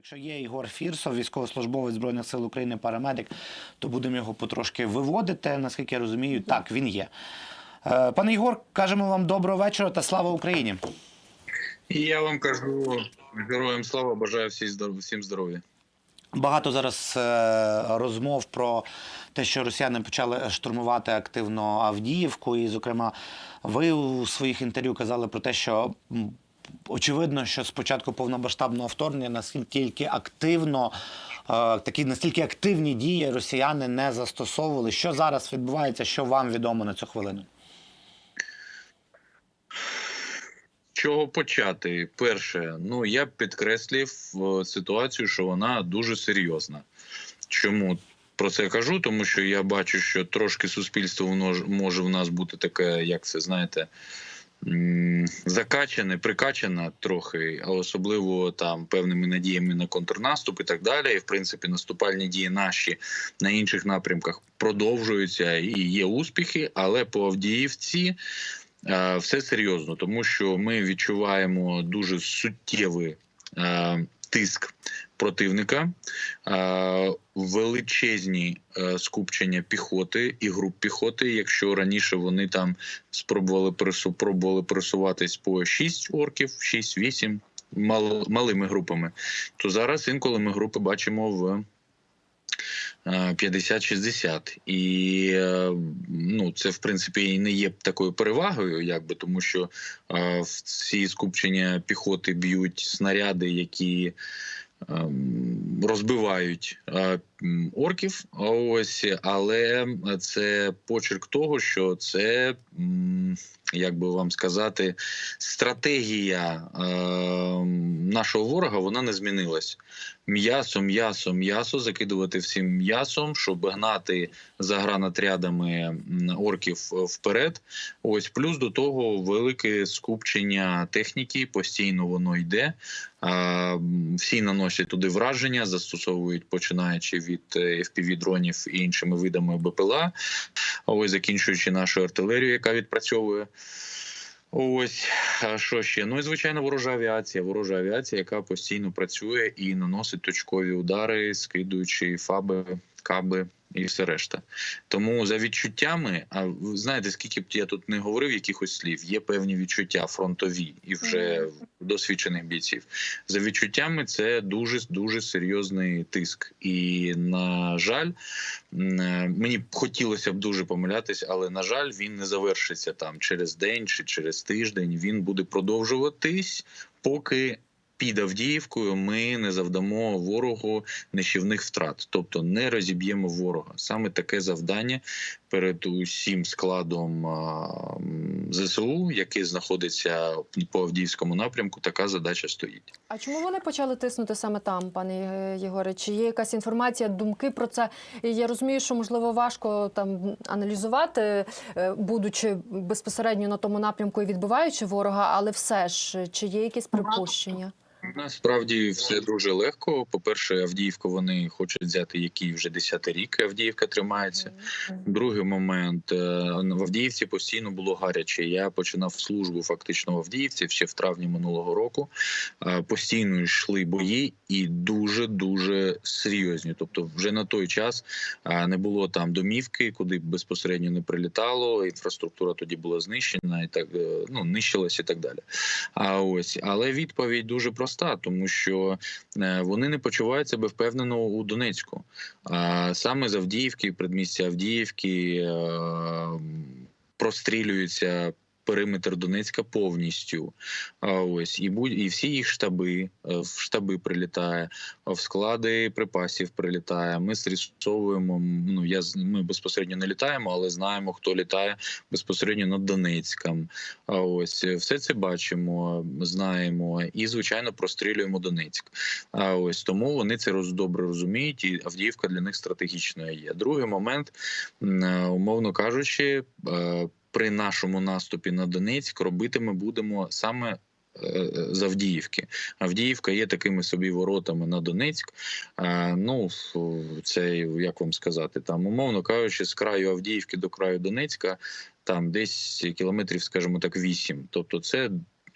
Якщо є Ігор Фірсов, військовослужбовець збройних сил України, парамедик, то будемо його потрошки виводити. Наскільки я розумію, так він є. Е, Пане Ігор, кажемо вам доброго вечора та слава Україні. І я вам кажу героям слава, бажаю всім всім здоров'я. Багато зараз е, розмов про те, що росіяни почали штурмувати активно Авдіївку, і, зокрема, ви у своїх інтерв'ю казали про те, що очевидно, що спочатку повномасштабного вторгнення наскільки активно. е, Такі настільки активні дії росіяни не застосовували. Що зараз відбувається? Що вам відомо на цю хвилину? Чого почати? Перше, ну я підкреслив е, ситуацію, що вона дуже серйозна. Чому про це кажу? Тому що я бачу, що трошки суспільство може в нас бути таке, як це знаєте, закачане, прикачане трохи, а особливо там певними надіями на контрнаступ і так далі. І в принципі наступальні дії наші на інших напрямках продовжуються і є успіхи, але по Авдіївці. Е, Все серйозно, тому що ми відчуваємо дуже суттєвий е, тиск противника, е, величезні е, скупчення піхоти і груп піхоти. Якщо раніше вони там спробували пробували пересуватись по 6 орків, 6-8 мал, малими групами, то зараз інколи ми групи бачимо в е, 50-60. І е, ну, це в принципі і не є такою перевагою, якби тому що в ці скупчення піхоти б'ють снаряди, які розбивають е, орків. Ось, але це почерк того, що це. Як би вам сказати, стратегія е, нашого ворога вона не змінилась. М'ясо, м'ясо, м'ясо, закидувати всім м'ясом, щоб гнати за гранатрядами орків е, вперед. Ось плюс до того велике скупчення техніки, постійно воно йде. М, всі наносять туди враження, застосовують починаючи від fpv дронів і іншими видами БПЛА. Ось закінчуючи нашу артилерію, яка відпрацьовує. Ось а що ще? Ну і звичайно, ворожа авіація. Ворожа авіація, яка постійно працює і наносить точкові удари, скидуючи фаби, каби і все решта. Тому за відчуттями, а ви знаєте, скільки б я тут не говорив якихось слів, є певні відчуття фронтові і вже досвідчених бійців. За відчуттями, це дуже дуже серйозний тиск. І на жаль, е, мені б хотілося б дуже помилятись, але на жаль, він не завершиться там через день чи через тиждень. Він буде продовжуватись, поки. Під Авдіївкою ми не завдамо ворогу нищівних втрат, тобто не розіб'ємо ворога. Саме таке завдання перед усім складом ЗСУ, який знаходиться по Авдіївському напрямку. Така задача стоїть. А чому вони почали тиснути саме там, пане Єгоре? Чи є якась інформація, думки про це? Я розумію, що можливо важко там аналізувати, е, будучи безпосередньо на тому напрямку і відбиваючи ворога, але все ж чи є якісь припущення? Насправді все дуже легко. По перше, Авдіївку вони хочуть взяти, який вже 10 рік Авдіївка тримається. Другий момент е, в Авдіївці постійно було гаряче. Я починав службу фактично в Авдіївці ще в травні минулого року. Е, Постійно йшли бої і дуже дуже серйозні. Тобто, вже на той час е, не було там домівки, куди безпосередньо не прилітало. Інфраструктура тоді була знищена і так ну нищилась і так далі. А ось але відповідь дуже проста, тому що е, вони не почувають себе впевнено у Донецьку. А саме з Авдіївки, предмістя Авдіївки е, прострілюються. Периметр Донецька повністю. А ось і будь і всі їх штаби е, в штаби прилітає, в склади припасів прилітає. Ми стрісовуємо. Ну я ми безпосередньо не літаємо, але знаємо, хто літає безпосередньо над Донецьком. А ось все це бачимо, знаємо і звичайно прострілюємо Донецьк. А ось тому вони це роз добре розуміють, і Авдіївка для них стратегічною є. Другий момент, е, умовно кажучи, е, при нашому наступі на Донецьк робити ми будемо саме. е, З Авдіївки. Авдіївка є такими собі воротами на Донецьк. Е, Ну, це як вам сказати, там, умовно кажучи, з краю Авдіївки до краю Донецька, там десь кілометрів, скажімо так, 8. Тобто, це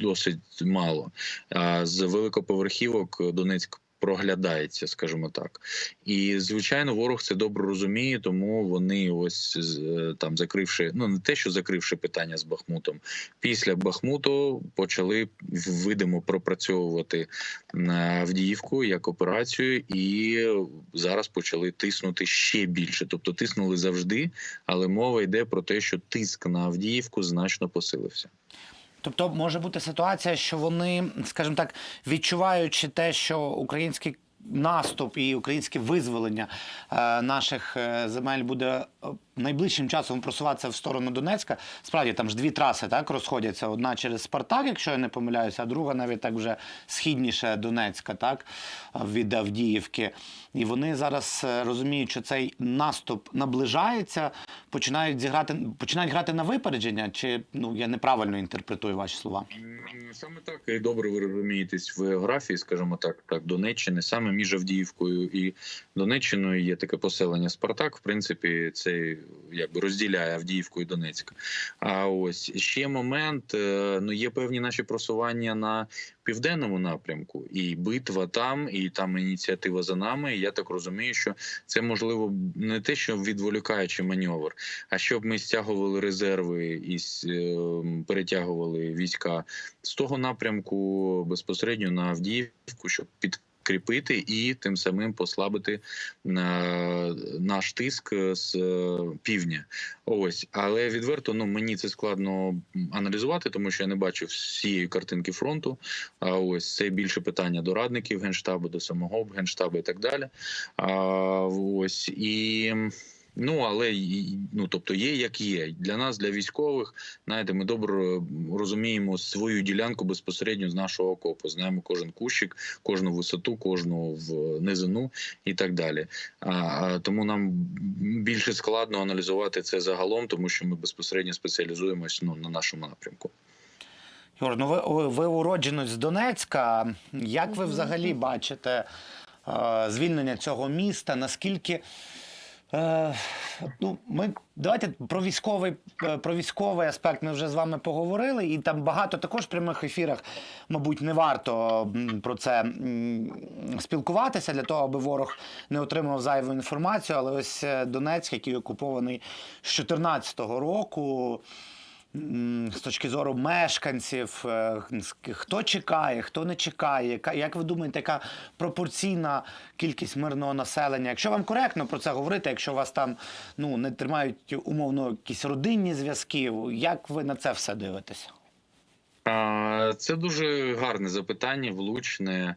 досить мало. А з великоповерхівок Донецьк проглядається, скажімо так. І звичайно, ворог це добре розуміє, тому вони ось е, там закривши, ну не те, що закривши питання з Бахмутом, після Бахмуту почали видимо пропрацьовувати на Авдіївку як операцію, і зараз почали тиснути ще більше. Тобто тиснули завжди, але мова йде про те, що тиск на Авдіївку значно посилився. Тобто може бути ситуація, що вони, скажімо так, відчуваючи те, що український наступ і українське визволення е, наших е, земель буде е, найближчим часом просуватися в сторону Донецька. Справді там ж дві траси так розходяться: одна через Спартак, якщо я не помиляюся, а друга навіть так вже східніше Донецька, так від Авдіївки. І вони зараз розуміють, що цей наступ наближається, починають зіграти, починають грати на випередження, чи ну я неправильно інтерпретую ваші слова? Саме так і добре ви розумієтесь в географії, скажімо так, так Донеччини. Саме між Авдіївкою і Донеччиною є таке поселення Спартак. В принципі, це якби розділяє Авдіївку і Донецьк. А ось ще момент: е, ну є певні наші просування на південному напрямку, і битва там, і там ініціатива за нами. І я так розумію, що це можливо не те, що відволікаючи маневр, а щоб ми стягували резерви і е, перетягували війська з того напрямку безпосередньо на Авдіївку, щоб підкріпити і тим самим послабити е, наш тиск з е, півдня. Ось, але відверто ну мені це складно аналізувати, тому що я не бачу всієї картинки фронту. А ось це більше питання до радників генштабу, до самого генштабу і так далі. А, ось і. Ну, але ну, тобто є як є. Для нас, для військових, знаєте, ми добре розуміємо свою ділянку безпосередньо з нашого окопу. Знаємо кожен кущик, кожну висоту, кожну в низину і так далі. А, а тому нам більше складно аналізувати це загалом, тому що ми безпосередньо спеціалізуємось ну, на нашому напрямку. Юр, ну ви, ви, ви уродженець з Донецька. Як ви взагалі бачите е, звільнення цього міста? Наскільки. Е, ну, ми давайте про військовий е, про військовий аспект ми вже з вами поговорили, і там багато також в прямих ефірах, мабуть, не варто про це спілкуватися для того, аби ворог не отримав зайву інформацію. Але ось е, Донецьк, який окупований з 2014 року. З точки зору мешканців, е, хто чекає, хто не чекає, як ви думаєте, яка пропорційна кількість мирного населення? Якщо вам коректно про це говорити, якщо вас там ну не тримають умовно якісь родинні зв'язки, як ви на це все дивитеся? Це дуже гарне запитання, влучне.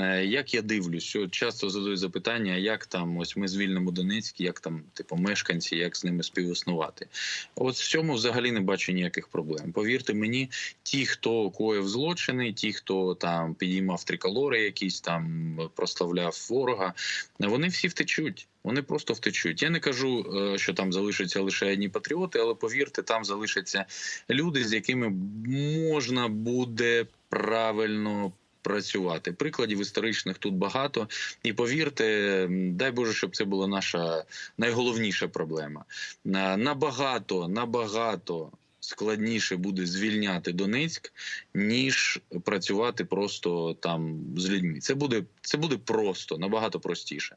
Е, Як я дивлюсь, часто задають запитання, як там ось ми звільнимо Донецьк, як там, типу, мешканці, як з ними співіснувати. От в цьому взагалі не бачу ніяких проблем. Повірте мені, ті, хто коїв злочини, ті, хто там підіймав триколори, якісь там прославляв ворога, вони всі втечуть. Вони просто втечуть. Я не кажу, е, що там залишаться лише одні патріоти, але повірте, там залишаться люди, з якими можна буде правильно. Працювати прикладів історичних тут багато, і повірте, дай Боже, щоб це була наша найголовніша проблема. Набагато, набагато складніше буде звільняти Донецьк, ніж працювати просто там з людьми. Це буде це буде просто набагато простіше.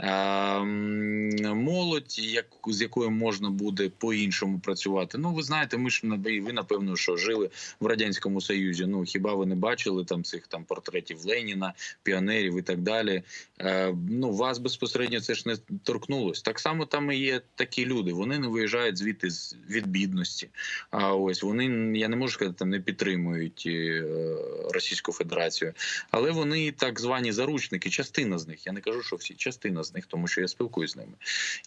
М, молодь, як з якою можна буде по-іншому працювати. Ну, ви знаєте, ми ж ви напевно, що жили в радянському союзі. Ну хіба ви не бачили там цих там портретів Леніна, піонерів і так далі? Е, ну вас безпосередньо це ж не торкнулось. Так само там і є такі люди. Вони не виїжджають звідти з від бідності. А ось вони я не можу сказати, там не підтримують е, Російську Федерацію, але вони так звані заручники. Частина з них. Я не кажу, що всі частина з них, тому що я спілкуюсь з ними.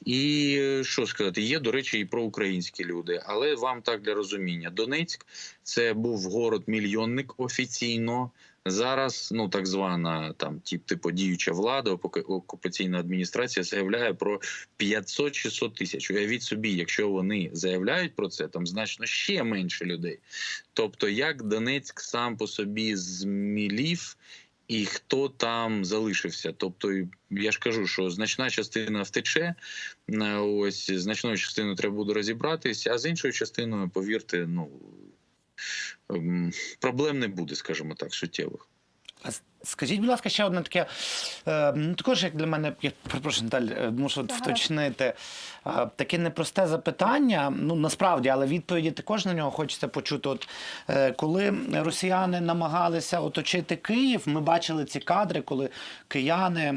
І е, що сказати, є до речі, і проукраїнські люди. Але вам так для розуміння, Донецьк це був город мільйонник офіційно. Зараз ну так звана там тип типу діюча влада, окупаційна адміністрація заявляє про 500-600 тисяч. Уявіть собі, якщо вони заявляють про це, там значно ще менше людей. Тобто, як Донецьк сам по собі змілів. І хто там залишився? Тобто, я ж кажу, що значна частина втече. е, Ось значною частиною треба буде розібратись, а з іншою частиною, повірте, ну проблем не буде, скажімо так, суттєвих. А Скажіть, будь ласка, ще одне таке, е, ну також як для мене, я перепрошую, Наталь, е, мушу от вточнити. Таке непросте запитання. Ну насправді, але відповіді також на нього хочеться почути. От е, коли росіяни намагалися оточити Київ, ми бачили ці кадри, коли кияни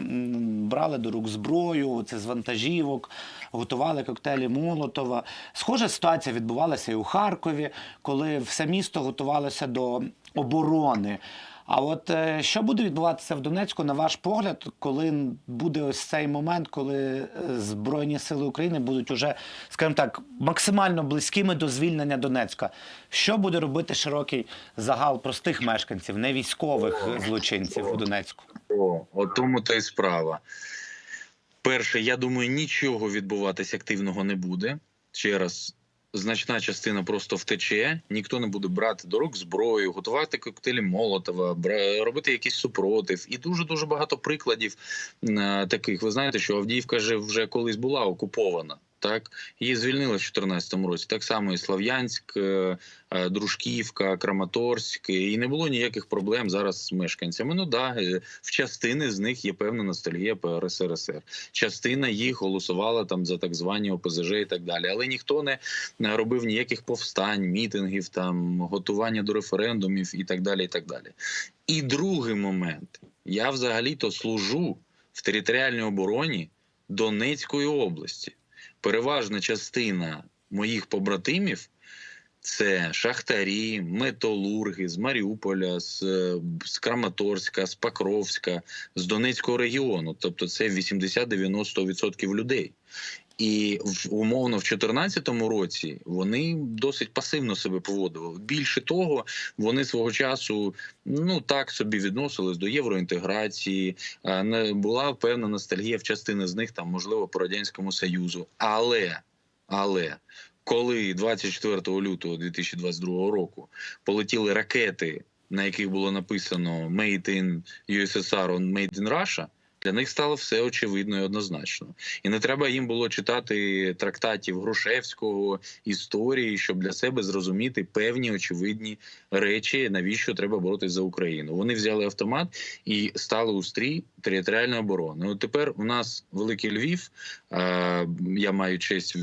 брали до рук зброю, це з вантажівок, готували коктейлі Молотова. Схожа ситуація відбувалася і у Харкові, коли все місто готувалося до оборони. А от е, що буде відбуватися в Донецьку, на ваш погляд, коли буде ось цей момент, коли е, Збройні сили України будуть уже, скажімо так, максимально близькими до звільнення Донецька? Що буде робити широкий загал простих мешканців, не військових злочинців у Донецьку? О, от тому та й справа. Перше, я думаю, нічого відбуватись активного не буде. Ще раз, значна частина просто втече, ніхто не буде брати до рук зброю, готувати коктейлі Молотова, робити якийсь супротив. І дуже дуже багато прикладів е, таких. Ви знаєте, що Авдіївка же вже колись була окупована. Так, її звільнили в 2014 році. Так само і Слов'янськ, е, е, Дружківка, Краматорськ, і не було ніяких проблем зараз з мешканцями. Ну да, е, в частини з них є певна ностальгія по РСРСР. Частина їх голосувала там за так звані ОПЗЖ і так далі. Але ніхто не робив ніяких повстань, мітингів, там готування до референдумів і так далі. І так далі. І другий момент: я взагалі-то служу в територіальній обороні Донецької області. Переважна частина моїх побратимів це шахтарі, металурги з Маріуполя, з, е, з Краматорська, з Покровська, з Донецького регіону. Тобто це 80-90% людей. І в умовно в 2014 році вони досить пасивно себе поводили. Більше того, вони свого часу ну так собі відносились до євроінтеграції. е, Не була певна ностальгія в частини з них, там можливо по радянському союзу. Але але коли 24 лютого 2022 року полетіли ракети, на яких було написано «Made in USSR» on «Made in Russia», для них стало все очевидно і однозначно. І не треба їм було читати трактатів Грушевського історії, щоб для себе зрозуміти певні очевидні речі, навіщо треба боротися за Україну. Вони взяли автомат і стали у стрій територіальної оборони. От тепер у нас великий Львів. Я маю честь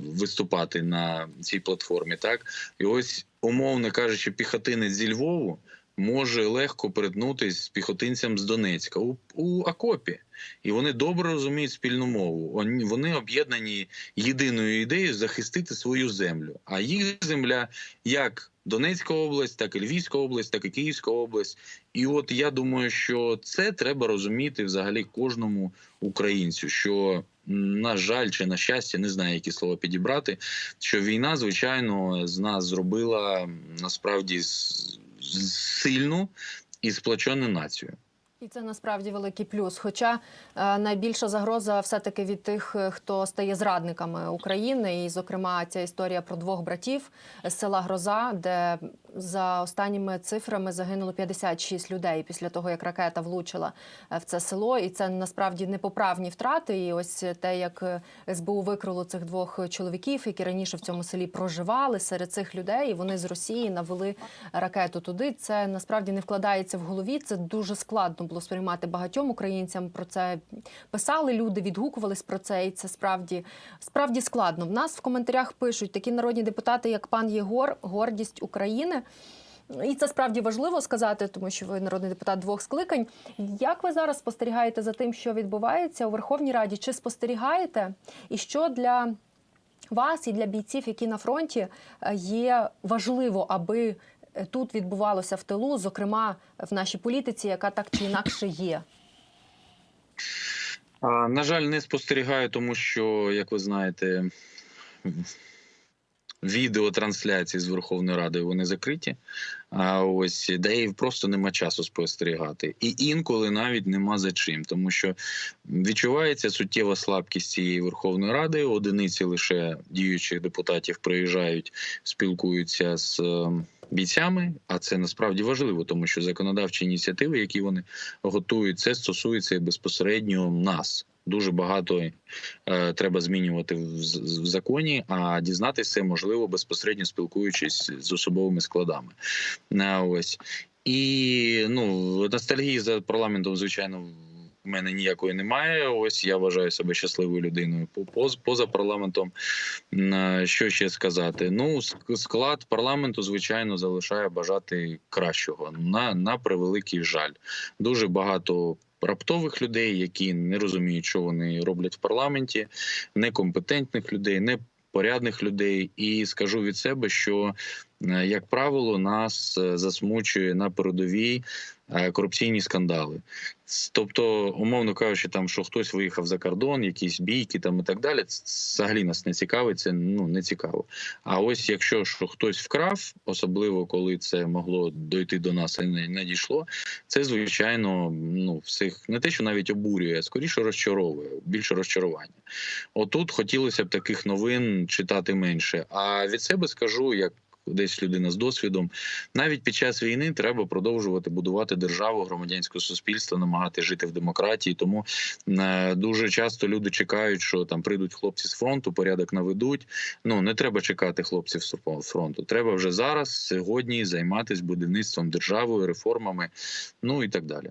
виступати на цій платформі. Так і ось, умовно кажучи, піхотинець зі Львову може легко перетнутися з піхотинцем з Донецька у, у окопі. І вони добре розуміють спільну мову. Вони- об'єднані єдиною ідеєю захистити свою землю. А їх земля як Донецька область, так і Львівська область, так і Київська область. І от я думаю, що це треба розуміти взагалі кожному українцю. Що на жаль, чи на щастя, не знаю, які слова підібрати. Що війна, звичайно, з нас зробила насправді сильну і сплочену націю. І це насправді великий плюс. Хоча е, найбільша загроза все-таки від тих, е, хто стає зрадниками України, і, зокрема, ця історія про двох братів з села Гроза, де за останніми цифрами загинуло 56 людей після того, як ракета влучила е, в це село. І це насправді непоправні втрати. І ось те, як е, СБУ викрило цих двох чоловіків, які раніше в цьому селі проживали серед цих людей, і вони з Росії навели ракету туди. Це насправді не вкладається в голові. Це дуже складно було сприймати багатьом українцям. Про це писали люди, відгукувались про це, і це справді справді складно. В нас в коментарях пишуть такі народні депутати, як пан Єгор, гордість України. І це справді важливо сказати, тому що ви народний депутат двох скликань. Як ви зараз спостерігаєте за тим, що відбувається у Верховній Раді? Чи спостерігаєте? І що для вас і для бійців, які на фронті, е, є важливо, аби е, тут відбувалося в тилу, зокрема в нашій політиці, яка так чи інакше є? На жаль, не спостерігаю, тому що, як ви знаєте, відеотрансляції з Верховної Ради вони закриті. А ось де просто нема часу спостерігати. І інколи навіть нема за чим, тому що відчувається суттєва слабкість цієї Верховної Ради. Одиниці лише діючих депутатів приїжджають, спілкуються з. е, Бійцями, а це насправді важливо, тому що законодавчі ініціативи, які вони готують, це стосується безпосередньо нас. Дуже багато е, треба змінювати в, в законі, а дізнатися це можливо безпосередньо спілкуючись з особовими складами. Е, ось І ну, ностальгії за парламентом, звичайно, в мене ніякої немає. Ось я вважаю себе щасливою людиною по- поз- поза парламентом. Е, Що ще сказати? Ну, ск- склад парламенту, звичайно, залишає бажати кращого. На, на превеликий жаль. Дуже багато. Раптових людей, які не розуміють, що вони роблять в парламенті, некомпетентних людей, непорядних людей. І скажу від себе, що е, як правило, нас е, засмучує на передовій корупційні скандали. Тобто, умовно кажучи, там що хтось виїхав за кордон, якісь бійки там і так далі. Взагалі нас не цікавить, це ну не цікаво. А ось якщо що хтось вкрав, особливо коли це могло дойти до нас і не, не дійшло, це звичайно ну всіх не те, що навіть обурює, а скоріше розчаровує, більше розчарування. Отут хотілося б таких новин читати менше. А від себе скажу, як десь людина з досвідом, навіть під час війни треба продовжувати будувати державу, громадянське суспільство, намагати жити в демократії. Тому е, дуже часто люди чекають, що там прийдуть хлопці з фронту, порядок наведуть. Ну не треба чекати хлопців з фронту. Треба вже зараз, сьогодні, займатися будівництвом державою, реформами, ну і так далі.